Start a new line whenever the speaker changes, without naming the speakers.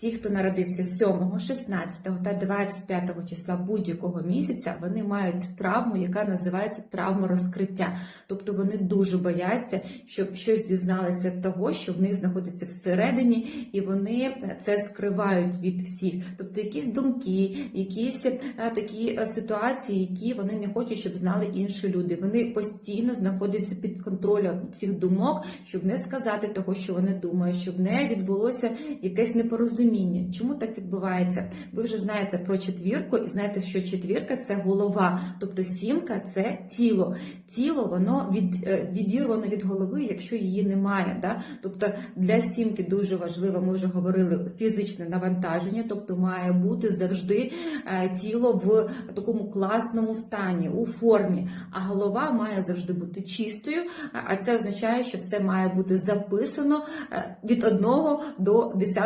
Ті, хто народився 7, 16 та 25 числа будь-якого місяця, вони мають травму, яка називається травма розкриття. Тобто вони дуже бояться, щоб щось дізналися того, що в них знаходиться всередині, і вони це скривають від всіх. Тобто якісь думки, якісь е, такі е, ситуації, які вони не хочуть, щоб знали інші люди. Вони постійно знаходяться під контролем цих думок, щоб не сказати того, що вони думають, щоб не відбулося якесь непорозуміння. Чому так відбувається? Ви вже знаєте про четвірку і знаєте, що четвірка це голова, тобто сімка це тіло. Тіло воно від, е, відірвано від голови, якщо її немає. Да? Тобто для сімки дуже важливо, ми вже говорили, фізичне навантаження, тобто має бути завжди е, тіло в такому класному стані, у формі, а голова має завжди бути чистою, а це означає, що все має бути записано е, від 1 до 10